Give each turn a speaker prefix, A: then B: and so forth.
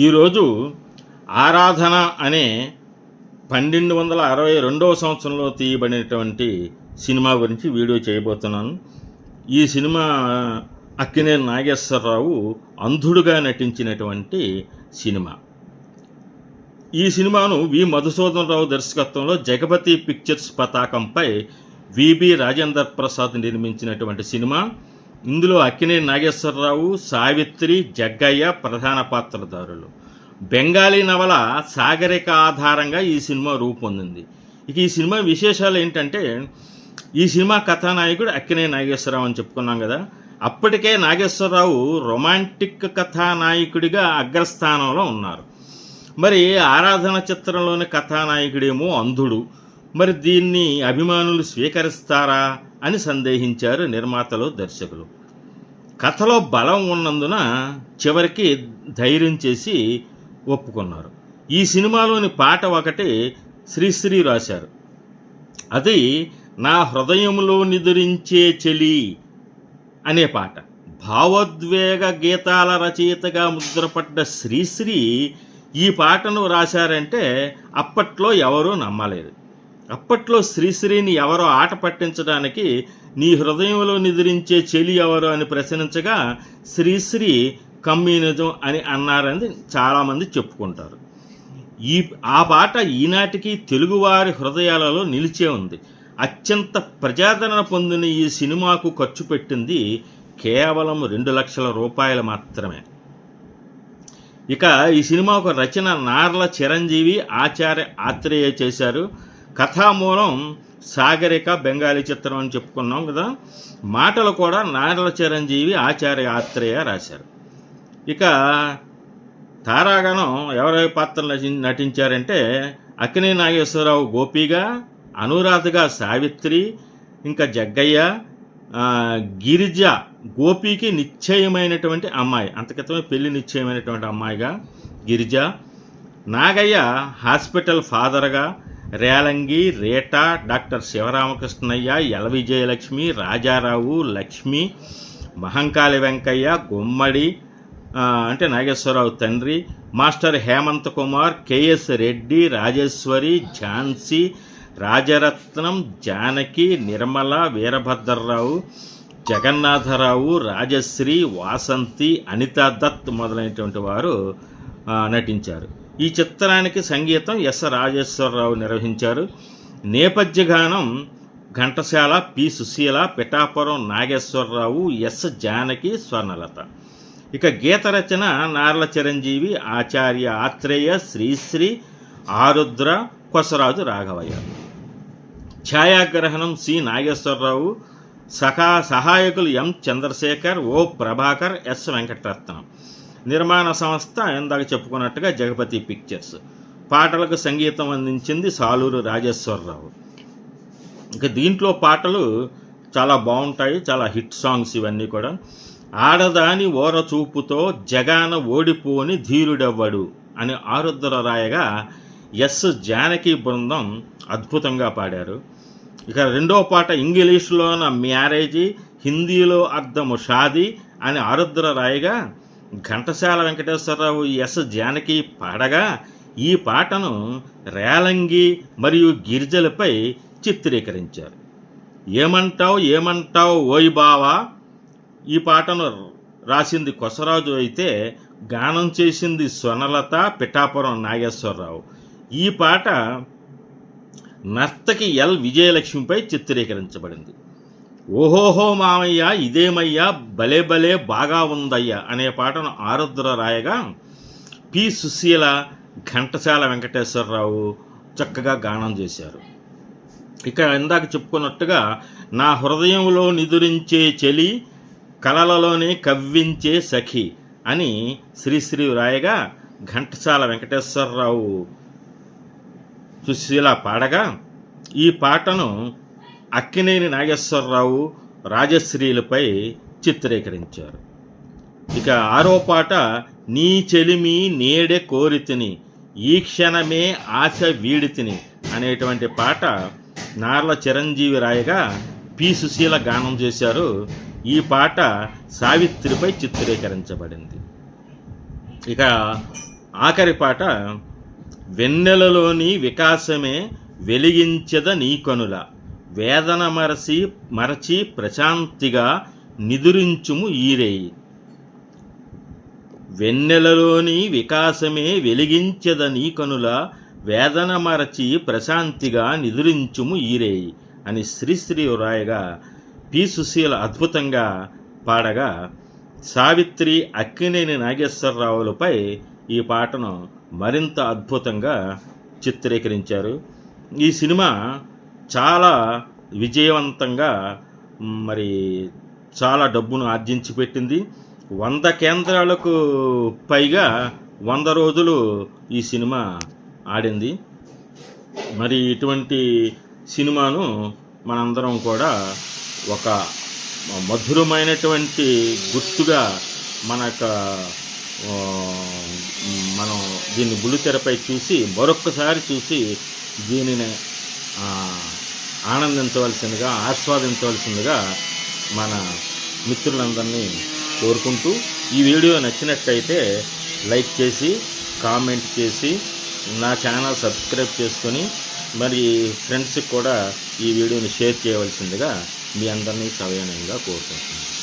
A: ఈరోజు ఆరాధన అనే పన్నెండు వందల అరవై రెండవ సంవత్సరంలో తీయబడినటువంటి సినిమా గురించి వీడియో చేయబోతున్నాను. ఈ సినిమా అక్కినేని నాగేశ్వరరావు అంధుడుగా నటించినటువంటి సినిమా. ఈ సినిమాను వి. మధుసూదనరావు దర్శకత్వంలో జగపతి పిక్చర్స్ పతాకంపై విబి రాజేందర్ ప్రసాద్ నిర్మించినటువంటి సినిమా. ఇందులో అక్కినేని నాగేశ్వరరావు సావిత్రి జగ్గయ్య ప్రధాన పాత్రధారులు. బెంగాలీ నవల సాగరిక ఆధారంగా ఈ సినిమా రూపొందింది. ఇక ఈ సినిమా విశేషాలు ఏంటంటే ఈ సినిమా కథానాయకుడు అక్కినే నాగేశ్వరరావు అని చెప్పుకున్నాం కదా. అప్పటికే నాగేశ్వరరావు రొమాంటిక్ కథానాయకుడిగా అగ్రస్థానంలో ఉన్నారు. మరి ఆరాధన చిత్రంలోని కథానాయకుడేమో అంధుడు. మరి దీన్ని అభిమానులు స్వీకరిస్తారా? అని సందేహించారు నిర్మాతలు దర్శకులు. కథలో బలం ఉన్నందున చివరికి ధైర్యం చేసి ఒప్పుకున్నారు. ఈ సినిమాలోని పాట ఒకటి శ్రీశ్రీ రాశారు. అది నా హృదయంలో నిదురించే చెలి అనే పాట. భావోద్వేగ గీతాల రచయితగా ముద్రపడ్డ శ్రీశ్రీ ఈ పాటను రాశారంటే అప్పట్లో ఎవరూ నమ్మలేదు. అప్పట్లో శ్రీశ్రీని ఎవరో ఆట పట్టించడానికి నీ హృదయంలో నిద్రించే చెలి ఎవరు అని ప్రశ్నించగా శ్రీశ్రీ కమ్యూనిజం అని అన్నారని చాలామంది చెప్పుకుంటారు. ఈ ఆ పాట ఈనాటికి తెలుగువారి హృదయాలలో నిలిచే ఉంది. అత్యంత ప్రజాదరణ పొందిన ఈ సినిమాకు ఖర్చు పెట్టింది కేవలం రెండు లక్షల రూపాయలు మాత్రమే. ఇక ఈ సినిమాకు రచన నార్ల చిరంజీవి ఆచార్య ఆత్రేయ చేశారు. కథామూలం సాగరిక బెంగాలీ చిత్రం అని చెప్పుకున్నాం కదా. మాటలు కూడా నారల చిరంజీవి ఆచార్య ఆత్రేయ రాశారు. ఇక తారాగణం ఎవరెవరి పాత్రలు నటించారంటే అక్కినే నాగేశ్వరరావు గోపిగా అనురాధగా సావిత్రి ఇంకా జగ్గయ్య గిరిజ గోపికి నిశ్చయమైనటువంటి అమ్మాయి. అంతక్రితమే పెళ్ళి నిశ్చయమైనటువంటి అమ్మాయిగా గిరిజ. నాగయ్య హాస్పిటల్ ఫాదర్గా రేలంగి రేట డాక్టర్ శివరామకృష్ణయ్య ఎల విజయలక్ష్మి రాజారావు లక్ష్మి మహంకాళి వెంకయ్య గుమ్మడి అంటే నాగేశ్వరరావు తండ్రి master Hemanth Kumar K S Reddy Rajeshwari Jhansi Rajaratnam Janaki Nirmala Veerabhadrarao Jagannatharao Rajasree Vasanthi Anitha Dutt మొదలైనటువంటి వారు నటించారు. ఈ చిత్రానికి సంగీతం ఎస్ రాజేశ్వరరావు నిర్వహించారు. నేపథ్య గానం ఘంటశాల పి సుశీల పిఠాపురం నాగేశ్వరరావు ఎస్ జానకి స్వర్ణలత. ఇక గీత రచన నార్ల చిరంజీవి ఆచార్య ఆత్రేయ శ్రీశ్రీ ఆరుద్ర కొసరాజు రాఘవయ్య. ఛాయాగ్రహణం సి నాగేశ్వరరావు సహా సహాయకులు M Chandrasekhar O Prabhakar S Venkataratnam. నిర్మాణ సంస్థ ఇందాక చెప్పుకున్నట్టుగా జగపతి పిక్చర్స్ పాటలకు సంగీతం అందించింది సాలూరు రాజేశ్వరరావు. ఇంకా దీంట్లో పాటలు చాలా బాగుంటాయి చాలా హిట్ సాంగ్స్ ఇవన్నీ కూడా. ఆడదాని ఓర చూపుతో జగాన ఓడిపోని ధీరుడెవ్వడు అని ఆరుద్ర రాయగా ఎస్ జానకి బృందం అద్భుతంగా పాడారు. ఇక రెండో పాట ఇంగ్లీష్లోన మ్యారేజీ హిందీలో అర్థము షాది అని ఆరుద్ర రాయగా ఘంటసాల వెంకటేశ్వరరావు ఎస్ జానకి పాడగా ఈ పాటను రేలంగి మరియు గిరిజలపై చిత్రీకరించారు. ఏమంటావు ఏమంటావు ఓయ్ బావా? ఈ పాటను రాసింది కొసరాజు అయితే గానం చేసింది స్వనలత పిఠాపురం నాగేశ్వరరావు. ఈ పాట నర్తకి ఎల్ విజయలక్ష్మిపై చిత్రీకరించబడింది. ఓహోహో మామయ్య ఇదేమయ్యా? భలే భలే బాగా ఉందయ్యా అనే పాటను ఆరుద్ర రాయగా పి. సుశీల ఘంటసాల వెంకటేశ్వరరావు చక్కగా గానం చేశారు. ఇక ఇందాక చెప్పుకున్నట్టుగా నా హృదయంలో నిదురించే చెలి కలలలోనే కవ్వించే సఖి అని శ్రీశ్రీ రాయగా ఘంటసాల వెంకటేశ్వరరావు సుశీల పాడగా ఈ పాటను అక్కినేని నాగేశ్వరరావు రాజశ్రీలపై చిత్రీకరించారు. ఇక ఆరో పాట నీ చెలిమి నేడే కోరితిని ఈ క్షణమే ఆశ వీడితిని అనేటువంటి పాట నార్ల చిరంజీవి రాయగా పి. సుశీల గానం చేశారు. ఈ పాట సావిత్రిపై చిత్రీకరించబడింది. ఇక ఆఖరి పాట వెన్నెలలోని వికాసమే వెలిగించద నీ కనుల వేదన మరచి మరచి ప్రశాంతిగా నిదురించుము ఈరేయి వెన్నెలలోని వికాసమే వెలిగించదని కనుల వేదన మరచి ప్రశాంతిగా నిదురించుము ఈరేయి అని శ్రీశ్రీ రాయగా పి. సుశీల అద్భుతంగా పాడగా సావిత్రి అక్కినేని నాగేశ్వరరావులపై ఈ పాటను మరింత అద్భుతంగా చిత్రీకరించారు. ఈ సినిమా చాలా విజయవంతంగా మరి చాలా డబ్బును ఆర్జించి పెట్టింది. వంద కేంద్రాలకు పైగా వంద రోజులు ఈ సినిమా ఆడింది. మరి ఇటువంటి సినిమాను మనందరం కూడా ఒక మధురమైనటువంటి గుర్తుగా మన యొక్క మనం దీన్ని బుల్లితెరపై చూసి మరొక్కసారి చూసి దీనిని ఆనందించవలసిందిగా ఆస్వాదించవలసిందిగా మన మిత్రులందరినీ కోరుకుంటూ ఈ వీడియో నచ్చినట్టయితే లైక్ చేసి కామెంట్ చేసి నా ఛానల్ సబ్స్క్రైబ్ చేసుకొని మరి ఫ్రెండ్స్కి కూడా ఈ వీడియోని షేర్ చేయవలసిందిగా మీ అందరినీ సవయనంగా కోరుకుంటున్నాను.